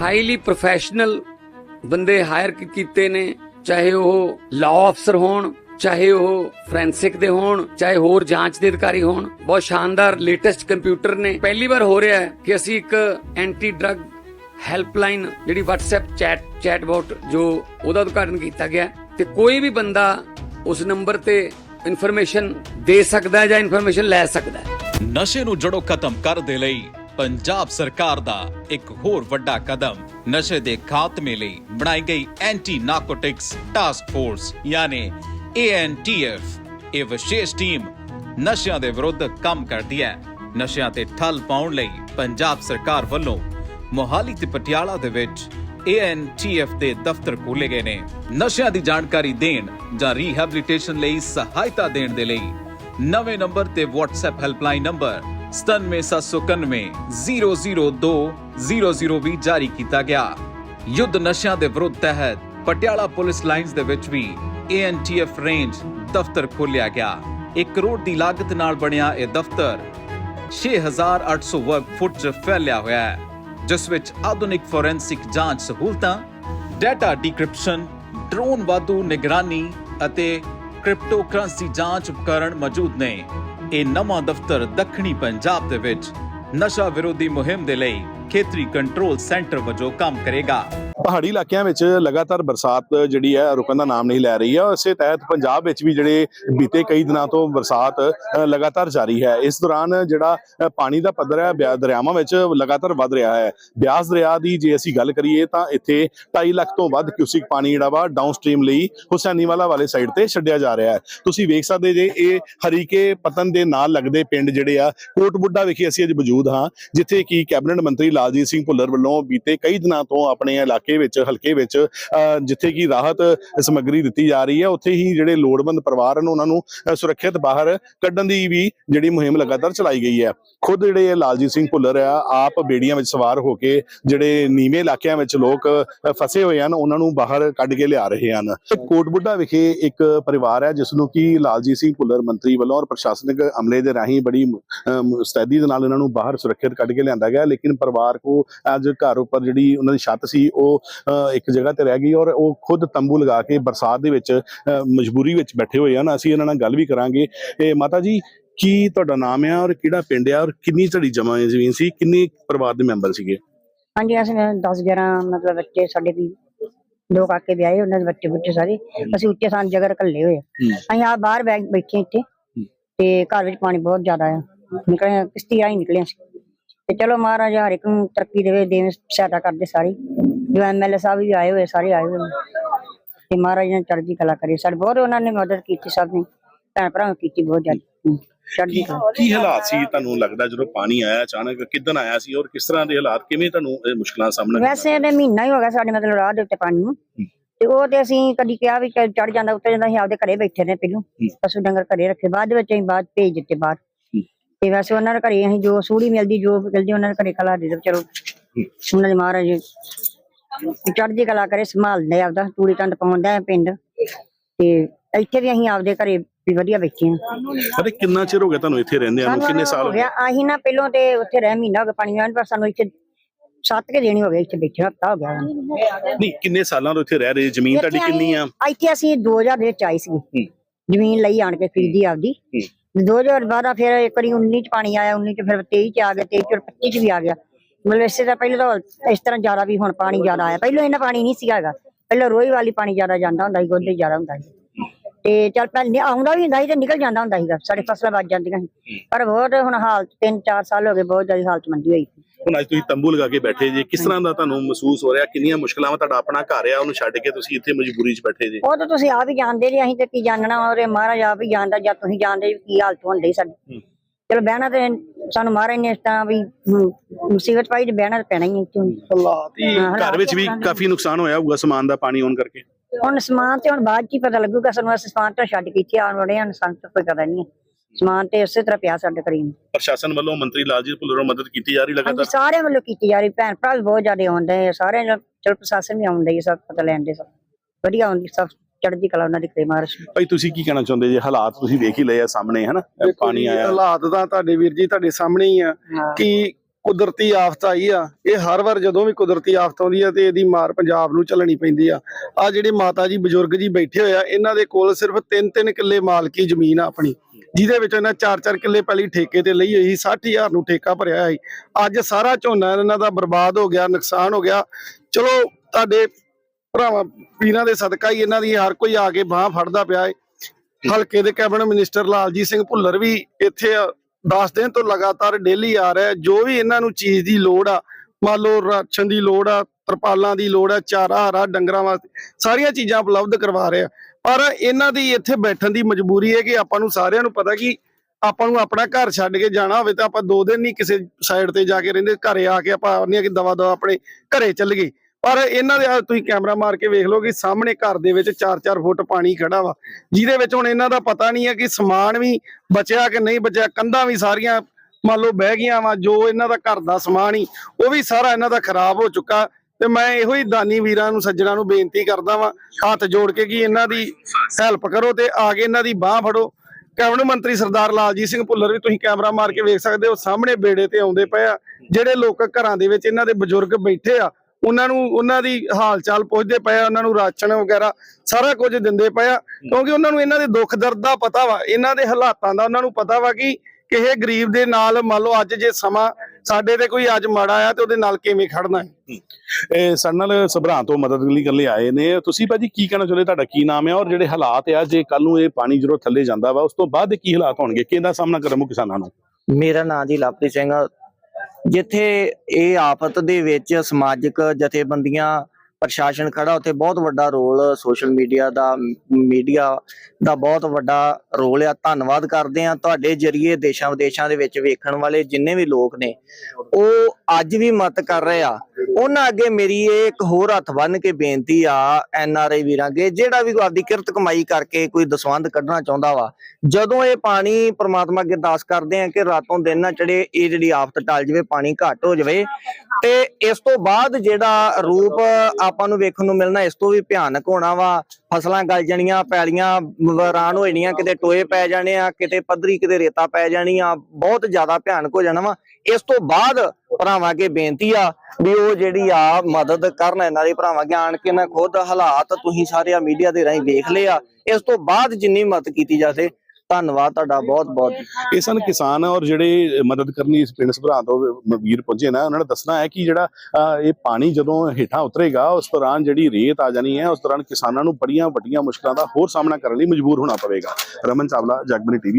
Highly professional ਬੰਦੇ hire ਕੀਤੇ ਨੇ, ਚਾਹੇ ਉਹ ਲਾਅ ਅਫਸਰ ਹੋਣ, ਚਾਹੇ ਉਹ ਫੋਰੈਂਸਿਕ ਦੇ ਹੋਣ, ਚਾਹੇ ਹੋਰ ਜਾਂਚ ਦੇ ਅਧਿਕਾਰੀ ਹੋਣ, ਬਹੁਤ ਸ਼ਾਨਦਾਰ ਲੇਟੈਸਟ ਕੰਪਿਊਟਰ ਨੇ। ਪਹਿਲੀ ਵਾਰ ਹੋ ਰਿਹਾ ਹੈ ਕਿ ਅਸੀਂ ਇੱਕ ਐਂਟੀ ਡਰੱਗ ਹੈਲਪਲਾਈਨ ਜਿਹੜੀ WhatsApp ਚੈਟ ਚੈਟਬੋਟ ਜੋ ਉਹਦਾ ਉਦਘਾਟਨ ਕੀਤਾ ਗਿਆ ਤੇ ਕੋਈ ਵੀ ਬੰਦਾ ਉਸ ਨੰਬਰ ਤੇ ਇਨਫੋਰਮੇਸ਼ਨ ਦੇ ਸਕਦਾ ਹੈ ਜਾਂ ਇਨਫੋਰਮੇਸ਼ਨ ਲੈ ਸਕਦਾ ਹੈ। ਨਸ਼ੇ ਨੂੰ ਜੜੋਂ ਖਤਮ ਕਰਨ ਦੇ ਲਈ ਪੰਜਾਬ ਸਰਕਾਰ ਦਾ ਇੱਕ ਹੋਰ ਵੱਡਾ ਕਦਮ ਨਸ਼ੇ ਦੇ ਖਾਤਮੇ ਲਈ ਬਣਾਈ ਗਈ ਐਂਟੀ ਨਾਰਕੋਟਿਕਸ ਟਾਸਕ ਫੋਰਸ ਯਾਨੀ ANTF ਇਹ ਵਿਸ਼ੇਸ਼ ਟੀਮ ਨਸ਼ਿਆਂ ਦੇ ਵਿਰੁੱਧ ਕੰਮ ਕਰਦੀ ਹੈ। ਨਸ਼ਿਆਂ ਤੇ ਠੱਲ ਪਾਉਣ ਲਈ ਪੰਜਾਬ ਸਰਕਾਰ ਵੱਲੋਂ ਮੋਹਾਲੀ ਤੇ ਪਟਿਆਲਾ ਦੇ ਵਿੱਚ ANTF ਦੇ ਦਫ਼ਤਰ ਖੋਲੇ ਗਏ ਨੇ। ਨਸ਼ਿਆਂ ਦੀ ਜਾਣਕਾਰੀ ਦੇਣ ਜਾਂ ਰੀਹੈਬਿਲਿਟੇਸ਼ਨ ਲਈ ਸਹਾਇਤਾ ਦੇਣ ਦੇ ਲਈ ਨਵੇਂ ਨੰਬਰ ਤੇ WhatsApp ਹੈਲਪਲਾਈਨ ਨੰਬਰ 9779002000 ਵੀ ਜਾਰੀ ਕੀਤਾ ਗਿਆ। ਯੁੱਧ ਨਸ਼ਿਆਂ ਦੇ ਵਿਰੁੱਧ ਤਹਿਤ ਪਟਿਆਲਾ ਪੁਲਿਸ ਲਾਈਨਸ ਦੇ ਵਿੱਚ ਵੀ ANTF ਰੇਂਜ ਦਫ਼ਤਰ ਖੋਲਿਆ ਗਿਆ। 1 ਕਰੋੜ ਦੀ ਲਾਗਤ ਨਾਲ ਬਣਿਆ ਇਹ ਦਫ਼ਤਰ। 6800 ਵਰਗ ਫੁੱਟ 'ਚ ਫੈਲਿਆ ਹੋਇਆ ਹੈ, ਜਿਸ ਵਿੱਚ ਆਧੁਨਿਕ ਫੋਰੈਂਸਿਕ ਜਾਂਚ ਸਹੂਲਤਾਂ, ਡਾਟਾ ਡਿਕ੍ਰਿਪਸ਼ਨ, ਡਰੋਨ ਵਾਧੂ ਨਿਗਰਾਨੀ ਅਤੇ ਕ੍ਰਿਪਟੋਕਰੰਸੀ ਜਾਂਚ ਉਪਕਰਣ ਮੌਜੂਦ ਨੇ। ਇਹ ਨਵਾਂ ਦਫ਼ਤਰ ਦੱਖਣੀ ਪੰਜਾਬ ਦੇ ਵਿੱਚ ਨਸ਼ਾ ਵਿਰੋਧੀ ਮੁਹਿੰਮ ਦੇ ਲਈ ਖੇਤਰੀ ਕੰਟਰੋਲ ਸੈਂਟਰ ਵਜੋਂ ਕੰਮ ਕਰੇਗਾ। ਪਹਾੜੀ ਇਲਾਕਿਆਂ ਵਿੱਚ ਲਗਾਤਾਰ ਬਰਸਾਤ ਜਿਹੜੀ ਹੈ, ਰੁਕਣ ਦਾ ਨਾਮ ਨਹੀਂ ਲੈ ਰਹੀ ਹੈ। ਇਸੇ ਤਹਿਤ ਪੰਜਾਬ ਵਿੱਚ ਵੀ ਜਿਹੜੇ ਬੀਤੇ ਕਈ ਦਿਨਾਂ ਤੋਂ ਬਰਸਾਤ ਲਗਾਤਾਰ ਜਾਰੀ ਹੈ। ਇਸ ਦੌਰਾਨ ਜਿਹੜਾ ਪਾਣੀ ਦਾ ਪੱਧਰ ਹੈ, ਬਿਆ- ਦਰਿਆਵਾਂ ਵਿੱਚ ਲਗਾਤਾਰ ਵੱਧ ਰਿਹਾ ਹੈ। ਬਿਆਸ ਦਰਿਆ ਦੀ ਜੇ ਅਸੀਂ ਗੱਲ ਕਰੀਏ ਤਾਂ ਇੱਥੇ 2.5 ਲੱਖ ਤੋਂ ਵੱਧ ਕਿਊਸਿਕ ਪਾਣੀ ਜਿਹੜਾ ਵਾ ਡਾਊਨ ਸਟ੍ਰੀਮ ਲਈ ਹੁਸੈਨੀਵਾਲਾ ਵਾਲੇ ਸਾਈਡ ਤੇ ਛੱਡਿਆ ਜਾ ਰਿਹਾ ਹੈ। ਤੁਸੀਂ ਵੇਖ ਸਕਦੇ ਜੇ ਇਹ ਹਰੀਕੇ ਪਤਨ ਦੇ ਨਾਲ ਲੱਗਦੇ ਪਿੰਡ ਜਿਹੜੇ ਆ, ਕੋਟਬੁੱਢਾ ਵਿਖੇ ਅਸੀਂ ਅੱਜ ਮੌਜੂਦ ਹਾਂ, ਜਿੱਥੇ ਕਿ ਕੈਬਨਿਟ ਮੰਤਰੀ ਲਾਲਜੀਤ ਸਿੰਘ ਭੁੱਲਰ ਵੱਲੋਂ ਬੀਤੇ ਕਈ ਦਿਨਾਂ ਤੋਂ ਆਪਣੇ ਇਲਾਕੇ ਵਿੱਚ, ਹਲਕੇ ਵਿੱਚ ਜਿੱਥੇ ਕਿ ਰਾਹਤ ਸਮੱਗਰੀ ਦਿੱਤੀ ਜਾ ਰਹੀ ਹੈ, ਉੱਥੇ ਹੀ ਜਿਹੜੇ ਲੋੜਵੰਦ ਪਰਿਵਾਰ ਹਨ, ਉਹਨਾਂ ਨੂੰ ਸੁਰੱਖਿਅਤ ਬਾਹਰ ਕੱਢਣ ਦੀ ਵੀ ਜਿਹੜੀ ਮੁਹਿੰਮ ਲਗਾਤਾਰ ਚਲਾਈ ਗਈ ਹੈ। ਖੁਦ ਜਿਹੜੇ ਲਾਲਜੀਤ ਸਿੰਘ ਭੁੱਲਰ ਆ, ਆਪ ਬੇੜੀਆਂ ਵਿੱਚ ਸਵਾਰ ਹੋ ਕੇ ਜਿਹੜੇ ਨੀਵੇਂ ਇਲਾਕਿਆਂ ਵਿੱਚ ਲੋਕ ਫਸੇ ਹੋਏ ਹਨ, ਉਹਨਾਂ ਨੂੰ ਬਾਹਰ ਕੱਢ ਕੇ ਲਿਆ ਰਹੇ ਹਨ। ਕੋਟਬੁੱਢਾ ਵਿਖੇ ਇੱਕ ਪਰਿਵਾਰ ਹੈ, ਜਿਸ ਨੂੰ ਕਿ ਲਾਲਜੀਤ ਸਿੰਘ ਭੁੱਲਰ ਮੰਤਰੀ ਵੱਲੋਂ ਔਰ ਪ੍ਰਸ਼ਾਸਨਿਕ ਅਮਲੇ ਦੇ ਰਾਹੀਂ ਬੜੀ ਮੁਸਤੈਦੀ ਦੇ ਨਾਲ ਇਹਨਾਂ ਨੂੰ ਬਾਹਰ ਸੁਰੱਖਿਅਤ ਕੱਢ ਕੇ ਲਿਆਂਦਾ ਗਿਆ, ਲੇਕਿਨ ਪਰਿਵਾਰ ਕੋ ਅੱਜ ਘਰ ਉੱਪਰ ਜਿਹੜੀ ਉਹਨਾਂ ਦੀ ਛੱਤ ਸੀ, ਉਹ ਇੱਕ ਜਗ੍ਹਾ ਤੇ ਰਹਿ ਗਈ ਔਰ ਉਹ ਖੁਦ ਤੰਬੂ ਲਗਾ ਕੇ ਬਰਸਾਤ ਦੇ ਵਿੱਚ ਮਜਬੂਰੀ ਵਿੱਚ ਬੈਠੇ ਹੋਏ ਹਨ। ਅਸੀਂ ਇਹਨਾਂ ਨਾਲ ਗੱਲ ਵੀ ਕਰਾਂਗੇ। ਇਹ ਮਾਤਾ ਜੀ ਕੀ ਤੁਹਾਡਾ ਨਾਮ ਹੈ ਔਰ ਕਿਹੜਾ ਪਿੰਡ ਹੈ ਔਰ ਕਿੰਨੀ ਤੁਹਾਡੀ ਜਮਾ ਜ਼ਮੀਨ ਸੀ? ਕਿੰਨੇ ਪਰਿਵਾਰ ਦੇ ਮੈਂਬਰ ਸੀਗੇ? ਹਾਂਜੀ ਅਸੀਂ 10 11 ਮਤਲਬ ਬੱਚੇ ਸਾਡੇ ਵੀ ਦੋ ਕਾਕੇ ਵਿਆਹੇ ਉਹਨਾਂ ਦੇ ਬੱਚੇ ਬੁੱਚੇ ਸਾਰੇ। ਅਸੀਂ ਉੱਚੇ ਥਾਂ ਜਗ੍ਹਾ ਰੱਖਲੇ ਹੋਏ। ਅਸੀਂ ਆ ਬਾਹਰ ਬੈਠ ਇੱਥੇ। ਤੇ ਘਰ ਵਿੱਚ ਪਾਣੀ ਬਹੁਤ ਜ਼ਿਆਦਾ ਆ। ਨਿਕਲੇ ਕਿਸ਼ਤੀ ਰਾਹੀਂ ਨਿਕਲੇ ਅਸੀਂ। ਤੇ ਚਲੋ ਮਹਾਰਾਜ ਹਰ ਇੱਕ ਨੂੰ ਤਰੱਕੀ ਦੇਵੇ ਦੇਵੇਂ ਸਹਾਇਤਾ ਕਰਦੇ ਸਾਰੀ। ਜੋ ਐਮਐਲਏ ਸਾਹਿਬ ਵੀ ਆਏ ਹੋਏ ਸਾਰੇ ਆਏ ਹੋਏ ਨੇ। ਤੇ ਮਹਾਰਾਜ ਨੇ ਚੜ੍ਹਦੀ ਕਲਾ ਕਰੀ। ਸਾਡੇ ਬਹੁਤ ਉਹਨਾਂ ਨੇ ਮਦਦ ਕੀਤੀ ਸਭ ਨੇ। ਭੈਣ ਭਰਾਵਾਂ ਕੀਤੀ ਬਹੁਤ ਜ਼ਿਆਦਾ। ਚੜ੍ਹਦੀ ਕਲਾ। ਕੀ ਹਾਲਾਤ ਸੀ ਤੁਹਾਨੂੰ ਲੱਗਦਾ ਜਦੋਂ ਪਾਣੀ ਆਇਆ ਅਚਾਨਕ? ਕਿਦਾਂ ਆਇਆ ਸੀ ਔਰ ਕਿਸ ਤਰ੍ਹਾਂ ਦੇ ਹਾਲਾਤ? ਕਿਵੇਂ ਤੁਹਾਨੂੰ ਇਹ ਮੁਸ਼ਕਲਾਂ ਸਾਹਮਣਾ ਵੈਸੇ ਤੇ ਮਹੀਨਾ ਹੀ ਹੋ ਗਿਆ ਸਾਡੇ ਮਤਲਬ ਰਾਹ ਦੇ ਉੱਤੇ ਪਾਣੀ ਨੂੰ। ਤੇ ਉਹ ਤੇ ਅਸੀਂ ਕਦੀ ਕਿਹਾ ਵੀ ਚੜ ਜਾਂਦਾ ਉੱਤੇ ਜਾਂਦਾ ਅਸੀਂ ਆਪਦੇ ਘਰੇ ਬੈਠੇ ਰਹੇ ਪਹਿਲੋਂ। ਪਸ਼ੂ ਡੰਗਰ ਘਰੇ ਰੱਖੇ। ਬਾਅਦ ਵਿੱਚ ਅਸੀਂ ਬਾਅਦ ਭੇਜ ਦਿੱਤੇ ਬਾਹਰ। ਤੇ ਵੈਸੇ ਉਹਨਾਂ ਦੇ ਘਰੇ ਅਸੀਂ ਜੋ ਸੂੜੀ ਮਿਲਦੀ ਜੋ ਮਿਲਦੀ ਉਹਨਾਂ ਦੇ ਘਰੇ ਖਲਾ ਦੇ ਚਲੋ। ਉਹਨਾਂ ਦੇ ਮਹਾਰਾਜ ਚੜ੍ਹਦੀ ਕਲਾ ਕਰੇ ਸੰਭਾਲਦੇ ਆਪਦਾ ਤੂੜੀ ਟੰਡ ਪਾਉਂਦਾ ਹੈ ਪਿੰਡ। ਤੇ ਇੱਥੇ ਵੀ ਅਸੀਂ ਆਪਦੇ ਘਰੇ ਵੀ ਵਧੀਆ ਬੈਠੇ ਹਾਂ ਅਰੇ ਕਿੰਨਾ ਚਿਰ ਹੋ ਗਿਆ ਤੁਹਾਨੂੰ ਇੱਥੇ ਰਹਿੰਦੇ ਨੂੰ? ਕਿੰਨੇ ਸਾਲ ਹੋ ਗਏ? ਗਿਆ ਅਸੀਂ ਨਾ ਪਹਿਲੋਂ ਤੇ ਉੱਥੇ ਰਹਿ ਮਹੀਨਾ ਹੋ ਗਿਆ ਪਾਣੀ ਆਉਣ ਪਰ ਸਾਨੂੰ ਇੱਥੇ ਸੱਤ ਕੇ ਦੇਣੀ ਹੋ ਗਈ ਇੱਥੇ ਬੈਠੇ ਹਫਤਾ ਹੋ ਗਿਆ। ਸਾਨੂੰ। ਨਹੀਂ ਕਿੰਨੇ ਸਾਲਾਂ ਤੋਂ ਇੱਥੇ ਰਹਿ ਰਹੇ? ਜ਼ਮੀਨ ਤੁਹਾਡੀ ਇੱਥੇ ਕਿੰਨੀ ਆ? ਅਸੀਂ- ਇੱਥੇ ਅਸੀਂ 2000 ਦੇ ਵਿੱਚ ਆਏ ਸੀ। ਜ਼ਮੀਨ ਲਈ ਆਣ ਕੇ ਖਰੀਦੀ ਆਪਦੀ। 2000 ਬਾਅਦ ਆ ਫਿਰ ਇੱਕ ਵਾਰੀ 19 ਚ ਪਾਣੀ ਆਇਆ 19 ਚ ਫਿਰ 23 ਚ ਆ ਗਿਆ 23 ਚ 25 ਚ ਵੀ ਆ ਗਿਆ। ਮਤਲਬ ਇਸੇ ਦਾ ਪਹਿਲਾਂ ਤਾਂ ਇਸ ਤਰ੍ਹਾਂ ਜ਼ਿਆਦਾ ਵੀ ਹੁਣ ਪਾਣੀ ਜ਼ਿਆਦਾ ਆਇਆ। ਪਹਿਲਾਂ ਇਹਨਾਂ ਪਾਣੀ ਨਹੀਂ ਸੀਗਾ ਹੈਗਾ। ਪਹਿਲਾਂ ਰੋਈ ਵਾਲੀ ਪਾਣੀ ਜ਼ਿਆਦਾ ਜਾਂਦਾ ਹੁੰਦਾ ਸੀ ਗੋਦੇ ਜ਼ਿਆਦਾ ਹੁੰਦਾ ਸੀ। ਤੇ ਚੱਲ ਪਹਿਲਾਂ ਆਉਂਦਾ ਵੀ ਹੁੰਦਾ ਸੀ ਤੇ ਨਿਕਲ ਜਾਂਦਾ ਹੁੰਦਾ ਸੀਗਾ। ਸਾਡੇ ਫਸਲਾਂ ਵੱਜ ਜਾਂਦੀਆਂ ਸੀ। ਪਰ ਬਹੁਤ ਹੁਣ ਹਾਲਤ 3-4 ਸਾਲ ਹੋ ਗਏ ਬਹੁਤ ਜ਼ਿਆਦਾ ਹਾਲਤ ਮੰਦੀ ਹੋਈ। ਹੁਣ ਅੱਜ ਤੁਸੀਂ ਤੰਬੂ ਲਗਾ ਕੇ ਬੈਠੇ ਜੇ ਕਿਸ ਤਰ੍ਹਾਂ ਦਾ ਤੁਹਾਨੂੰ ਮਹਿਸੂਸ ਹੋ ਰਿਹਾ? ਕਿੰਨੀਆਂ ਮੁਸ਼ਕਲਾਂ ਤੁਹਾਡਾ ਆਪਣਾ ਘਰ ਆ ਉਹਨੂੰ ਛੱਡ ਕੇ ਤੁਸੀਂ ਇੱਥੇ ਮਜਬੂਰੀ 'ਚ ਬੈਠੇ ਜੇ? ਉਹ ਤਾਂ ਤੁਸੀਂ ਆਪ ਹੀ ਜਾਣਦੇ ਜੀ ਅਸੀਂ ਤੇ ਕੀ ਜਾਣਨਾ ਔਰ ਮਹਾਰਾਜ ਆਪ ਹੀ ਜਾਣਦਾ ਜਾਂ ਤੁਸੀਂ ਜਾਣਦੇ ਕੀ ਹਾਲਤ ਹੁੰਦੀ ਸਾਡੀ। ਚਲੋ ਬਹਿਣਾ ਤੇ ਸਾਨੂੰ ਮਹਾਰਾਜ ਨੇ ਇਸ ਤਰ੍ਹਾਂ ਵੀ ਮੁਸੀਬਤ ਪਾਈ ਤੇ ਬਹਿਣਾ ਤੇ ਪੈਣਾ ਹੀ ਹੈ ਕਿਉਂ ਹਾਂ, ਘਰ ਵਿੱਚ ਵੀ ਕਾਫੀ ਨੁਕਸਾਨ ਹੋਇਆ ਹੋਊਗਾ ਸਮਾਨ ਦਾ ਪਾਣੀ ਆਉਣ ਕਰਕੇ? ਹੁਣ ਸਮਾਨ ਤੇ ਹੁਣ ਬਾਅਦ ਚ ਹੀ ਪਤਾ ਲੱਗੂਗਾ ਸਾਨੂੰ ਅਸੀਂ ਸਮਾਨ ਤਾਂ ਛੱਡ ਕੇ ਇੱਥੇ ਆਉਣ ਵਾਲੇ ਹਾਂ ਸਾਨੂੰ ਤਾਂ ਕੋਈ ਪਤਾ ਨਹੀਂ ਹੈ। ਸਮਾਨ ਤੇ ਉਸੇ ਤਰ੍ਹਾਂ ਪਿਆ ਸਾਡੇ ਘਰੇ ਨੂੰ। ਪ੍ਰਸ਼ਾਸਨ ਵੱਲੋਂ ਮੰਤਰੀ ਲਾਲਜੀਤ ਭੁੱਲਰ ਵੱਲੋਂ ਮਦਦ ਕੀਤੀ ਜਾ ਰਹੀ ਹਾਂਜੀ ਲਗਾਤਾਰ ਸਾਰਿਆਂ ਵੱਲੋਂ ਕੀਤੀ ਜਾ ਰਹੀ ਭੈਣ ਭਰਾ ਵੀ ਬਹੁਤ ਜ਼ਿਆਦਾ ਆਉਂਦੇ ਆ ਸਾਰੇ ਚਲ ਪ੍ਰਸ਼ਾਸਨ ਵੀ ਆਉਂਦਾ ਹੀ ਸਭ ਪਤਾ ਲੈਣ ਦੇ ਸਭ। ਵਧੀਆ ਆਉਂਦੀ ਸਭ ਚੜ੍ਹਦੀ ਕਲਾ ਉਹਨਾਂ ਦੀ ਕਰੇ ਮਾਰਸ਼ ਭਾਈ ਤੁਸੀਂ ਕੀ ਕਹਿਣਾ ਚਾਹੁੰਦੇ ਜੇ ਹਾਲਾਤ ਤੁਸੀਂ ਵੇਖ ਹੀ ਲਏ ਆ ਸਾਹਮਣੇ ਹਨਾ? ਪਾਣੀ ਆਇਆ। ਹਾਲਾਤ ਤਾਂ ਤੁਹਾਡੇ ਵੀਰ ਜੀ ਤੁਹਾਡੇ ਸਾਹਮਣੇ ਹੀ ਆ। ਕਿ ਕੁਦਰਤੀ ਆਫਤ ਆਈ ਆ ਇਹ ਹਰ ਵਾਰ ਜਦੋਂ ਵੀ ਕੁਦਰਤੀ ਆਫਤ ਆਉਂਦੀ ਆ ਤੇ ਇਹਦੀ ਮਾਰ ਪੰਜਾਬ ਨੂੰ ਝੱਲਣੀ ਪੈਂਦੀ ਆ। ਆ ਜਿਹੜੇ ਮਾਤਾ ਜੀ ਬਜ਼ੁਰਗ ਜੀ ਬੈਠੇ ਹੋਏ ਆ ਇਹਨਾਂ ਦੇ ਕੋਲ ਸਿਰਫ 3-3 ਕਿੱਲੇ ਮਾਲਕੀ ਜ਼ਮੀਨ ਆ ਆਪਣੀ ਜਿਹਦੇ ਵਿੱਚ ਇਹਨਾਂ 4-4 ਕਿੱਲੇ ਪਹਿਲੀ ਠੇਕੇ ਤੇ ਲਈ ਹੋਈ ਸੀ 60000 ਨੂੰ ਠੇਕਾ ਭਰਿਆ ਸੀ। ਅੱਜ ਸਾਰਾ ਝੋਨਾ ਇਹਨਾਂ ਦਾ ਬਰਬਾਦ ਹੋ ਗਿਆ ਨੁਕਸਾਨ ਹੋ ਗਿਆ। ਚਲੋ ਤੁਹਾਡੇ ਭਰਾਵਾਂ ਵੀਰਾਂ ਦੇ ਸਦਕਾ ਹੀ ਇਹਨਾਂ ਦੀ ਹਰ ਕੋਈ ਆ ਕੇ ਬਾਹ ਫੜਦਾ ਪਿਆ ਏ। ਹਲਕੇ ਦੇ ਕੈਬਨਿਟ ਮਿਨਿਸਟਰ ਲਾਲਜੀਤ ਸਿੰਘ ਭੁੱਲਰ ਵੀ ਇੱਥੇ 10 ਦਿਨ ਤੋਂ ਲਗਾਤਾਰ ਡੇਲੀ ਆ ਰਿਹਾ ਜੋ ਵੀ ਇਹਨਾਂ ਨੂੰ ਚੀਜ਼ ਦੀ ਲੋੜ ਆ, ਮੰਨ ਲਓ ਰਾਸ਼ਨ ਦੀ ਲੋੜ ਆ, ਤਰਪਾਲਾਂ ਦੀ ਲੋੜ ਆ, ਚਾਰਾ, ਹਰਾ, ਡੰਗਰਾਂ ਵਾਸਤੇ ਸਾਰੀਆਂ ਚੀਜ਼ਾਂ ਉਪਲਬਧ ਕਰਵਾ ਰਿਹਾ ਪਰ ਇਹਨਾਂ ਦੀ ਇੱਥੇ ਬੈਠਣ ਦੀ ਮਜਬੂਰੀ ਹੈ ਕਿ ਆਪਾਂ ਨੂੰ ਸਾਰਿਆਂ ਨੂੰ ਪਤਾ ਕਿ ਆਪਾਂ ਨੂੰ ਆਪਣਾ ਘਰ ਛੱਡ ਕੇ ਜਾਣਾ ਹੋਵੇ ਤਾਂ ਆਪਾਂ ਦੋ ਦਿਨ ਨਹੀਂ ਕਿਸੇ ਸਾਈਡ ਤੇ ਜਾ ਕੇ ਰਹਿੰਦੇ, ਘਰੇ ਆ ਕੇ ਆਪਾਂ ਆਉਂਦੇ ਕਿ ਦਵਾ ਦਵਾ ਆਪਣੇ ਘਰੇ ਚੱਲ ਗਏ। ਪਰ ਇਹਨਾਂ ਦੇ ਤੁਸੀਂ ਕੈਮਰਾ ਮਾਰ ਕੇ ਵੇਖ ਲਓ ਕਿ ਸਾਹਮਣੇ ਘਰ ਦੇ ਵਿੱਚ 4-4 ਫੁੱਟ ਪਾਣੀ ਖੜਾ ਵਾ, ਜਿਹਦੇ ਵਿੱਚ ਹੁਣ ਇਹਨਾਂ ਦਾ ਪਤਾ ਨਹੀਂ ਹੈ ਕਿ ਸਮਾਨ ਵੀ ਬਚਿਆ ਕਿ ਨਹੀਂ ਬਚਿਆ, ਕੰਧਾਂ ਵੀ ਸਾਰੀਆਂ ਮੰਨ ਲਓ ਬਹਿ ਗਈਆਂ ਵਾ, ਜੋ ਇਹਨਾਂ ਦਾ ਘਰ ਦਾ ਸਮਾਨ ਹੀ, ਉਹ ਵੀ ਸਾਰਾ ਇਹਨਾਂ ਦਾ ਖਰਾਬ ਹੋ ਚੁੱਕਾ। ਤੇ ਮੈਂ ਇਹੋ ਹੀ ਦਾਨੀ ਵੀਰਾਂ ਨੂੰ, ਸੱਜਣਾ ਨੂੰ ਬੇਨਤੀ ਕਰਦਾ ਵਾਂ, ਹੱਥ ਜੋੜ ਕੇ ਕਿ ਇਹਨਾਂ ਦੀ ਹੈਲਪ ਕਰੋ ਤੇ ਆ ਕੇ ਇਹਨਾਂ ਦੀ ਬਾਹ ਫੜੋ। ਕੈਬਨਿਟ ਮੰਤਰੀ ਸਰਦਾਰ ਲਾਲਜੀਤ ਸਿੰਘ ਭੁੱਲਰ ਵੀ ਤੁਸੀਂ ਕੈਮਰਾ ਮਾਰ ਕੇ ਵੇਖ ਸਕਦੇ ਹੋ, ਸਾਹਮਣੇ ਬੇੜੇ ਤੇ ਆਉਂਦੇ ਪਏ ਆ, ਜਿਹੜੇ ਲੋਕ ਘਰਾਂ ਦੇ ਵਿੱਚ ਇਹਨਾਂ ਦੇ ਬਜ਼ੁਰਗ ਬੈਠੇ ਆ ਉਹਨਾਂ ਨੂੰ ਉਹਨਾਂ ਦੀ ਹਾਲ ਚਾਲ ਪੁੱਛਦੇ ਪਏ ਆ ਉਹਨਾਂ ਨੂੰ ਰਾਸ਼ਨ ਵਗੈਰਾ ਸਾਰਾ ਕੁਝ ਦਿੰਦੇ ਪਏ ਆ ਕਿਉਂਕਿ ਉਹਨਾਂ ਨੂੰ ਇਹਨਾਂ ਦੇ ਦੁੱਖ ਦਰਦ ਦਾ ਪਤਾ ਵਾ ਇਹਨਾਂ ਦੇ ਹਾਲਾਤਾਂ ਦਾ ਉਹਨਾਂ ਨੂੰ ਪਤਾ ਵਾ ਕਿ ਕਿਸੇ ਗਰੀਬ ਦੇ ਨਾਲ ਮੰਨ ਲਓ ਅੱਜ ਜੇ ਸਮਾਂ ਸਾਡੇ ਤੇ ਕੋਈ ਅੱਜ ਮਾੜਾ ਆ ਤੇ ਉਹਦੇ ਨਾਲ ਕਿਵੇਂ ਖੜਨਾ ਹੈ। ਇਹ ਸਾਡੇ ਨਾਲ ਸਭਰਾਂ ਤੋਂ ਮਦਦ ਲਈ ਲਈ ਆਏ ਨੇ। ਤੁਸੀਂ ਭਾਜੀ ਕੀ ਕਹਿਣਾ ਚਾਹੁੰਦੇ? ਤੁਹਾਡਾ ਕੀ ਨਾਮ ਹੈ ਔਰ ਜਿਹੜੇ ਹਾਲਾਤ ਆ ਜੇ ਕੱਲ ਨੂੰ ਇਹ ਪਾਣੀ ਜਦੋਂ ਥੱਲੇ ਜਾਂਦਾ ਵਾ ਉਸ ਤੋਂ ਬਾਅਦ ਕੀ ਹਾਲਾਤ ਹੋਣਗੇ? ਕਿਹਦਾ ਸਾਹਮਣਾ ਕਰਮੂ ਕਿਸਾਨਾਂ ਨੂੰ? ਮੇਰਾ ਨਾਂ ਜੀ ਲਵਪ੍ਰੀਤ ਸਿੰਘ ਆ। ਜਿੱਥੇ ਇਹ ਆਫਤ ਦੇ ਵਿੱਚ ਸਮਾਜਿਕ ਜਥੇਬੰਦੀਆਂ ਪ੍ਰਸ਼ਾਸਨ ਖੜਾ, ਉੱਥੇ ਬਹੁਤ ਵੱਡਾ ਰੋਲ ਸੋਸ਼ਲ ਮੀਡੀਆ ਦਾ ਮੀਡੀਆ ਦਾ ਬਹੁਤ ਵੱਡਾ ਰੋਲ ਆ। ਧੰਨਵਾਦ ਕਰਦੇ ਆ ਤੁਹਾਡੇ ਜਰੀਏ ਦੇਸ਼ਾਂ ਵਿਦੇਸ਼ਾਂ ਦੇ ਵਿੱਚ ਵੇਖਣ ਵਾਲੇ ਜਿੰਨੇ ਵੀ ਲੋਕ ਨੇ, ਉਹ ਅੱਜ ਵੀ ਮਤ ਕਰ ਰਹੇ ਆ। ਉਹਨਾਂ ਅੱਗੇ ਮੇਰੀ ਇਹ ਇੱਕ ਹੋਰ ਹੱਥ ਬੰਨ ਕੇ ਬੇਨਤੀ ਆ, ਐਨ ਆਰ ਆਈ ਵੀਰਾਂ ਅੱਗੇ, ਜਿਹੜਾ ਵੀ ਕੋਈ ਆਪਦੀ ਕਿਰਤ ਕਮਾਈ ਕਰਕੇ ਕੋਈ ਦਸਵੰਧ ਕੱਢਣਾ ਚਾਹੁੰਦਾ ਵਾ, ਜਦੋਂ ਇਹ ਪਾਣੀ ਪ੍ਰਮਾਤਮਾ ਅੱਗੇ ਅਰਦਾਸ ਕਰਦੇ ਆ ਕਿ ਰਾਤੋਂ ਦਿਨ ਨਾ ਚੜੇ ਇਹ ਜਿਹੜੀ ਆਫਤ ਟਲ ਜਾਵੇ, ਪਾਣੀ ਘੱਟ ਹੋ ਜਾਵੇ, ਤੇ ਇਸ ਤੋਂ ਬਾਅਦ ਜਿਹੜਾ ਰੂਪ ਆਪਾਂ ਨੂੰ ਵੇਖਣ ਨੂੰ ਮਿਲਣਾ, ਇਸ ਤੋਂ ਵੀ ਭਿਆਨਕ ਹੋਣਾ ਵਾ। ਫਸਲਾਂ ਗਲ ਜਾਣੀਆਂ, ਪੈਲੀਆਂ ਵਰਾਨ ਹੋ ਜਾਣੀਆਂ, ਕਿਤੇ ਟੋਏ ਪੈ ਜਾਣੇ ਆ, ਕਿਤੇ ਪੱਧਰੀ, ਕਿਤੇ ਰੇਤਾ ਪੈ ਜਾਣੀ ਆ, ਬਹੁਤ ਜ਼ਿਆਦਾ ਭਿਆਨਕ ਹੋ ਜਾਣਾ ਵਾ। ਇਸ ਤੋਂ ਬਾਅਦ ਭਰਾਵਾਂ ਅੱਗੇ ਬੇਨਤੀ ਆ ਵੀ ਉਹ ਜਿਹੜੀ ਆ ਮਦਦ ਕਰਨ, ਇਹਨਾਂ ਦੇ ਭਰਾਵਾਂ ਅੱਗੇ ਆਣ ਕੇ ਨਾ ਖੁਦ ਹਾਲਾਤ ਤੁਸੀਂ ਸਾਰੇ ਆ ਮੀਡੀਆ ਦੇ ਰਾਹੀਂ ਵੇਖ ਲਿਆ ਇਸ ਤੋਂ ਬਾਅਦ ਜਿੰਨੀ ਮਦਦ ਕੀਤੀ ਜਾਵੇ ਧੰਨਵਾਦ ਤੁਹਾਡਾ, ਬਹੁਤ ਬਹੁਤ। ਇਹ ਸਨ ਕਿਸਾਨ ਔਰ ਜਿਹੜੇ ਮਦਦ ਕਰਨੀ ਇਸ ਪਿੰਡ ਸਭਰਾਂ ਤੋਂ ਵੀਰ ਪਹੁੰਚੇ ਨਾ, ਉਹਨਾਂ ਨੇ ਦੱਸਣਾ ਹੈ ਕਿ ਜਿਹੜਾ ਇਹ ਪਾਣੀ ਜਦੋਂ ਹੇਠਾਂ ਉਤਰੇਗਾ, ਉਸ ਦੌਰਾਨ ਜਿਹੜੀ ਰੇਤ ਆ ਜਾਣੀ ਹੈ, ਉਸ ਦੌਰਾਨ ਕਿਸਾਨਾਂ ਨੂੰ ਬੜੀਆਂ ਵੱਡੀਆਂ ਮੁਸ਼ਕਲਾਂ ਦਾ ਹੋਰ ਸਾਹਮਣਾ ਕਰਨ ਲਈ ਮਜਬੂਰ ਹੋਣਾ ਪਵੇਗਾ। ਰਮਨ ਚਾਵਲਾ, ਜਗਬਨੀ ਟੀਵੀ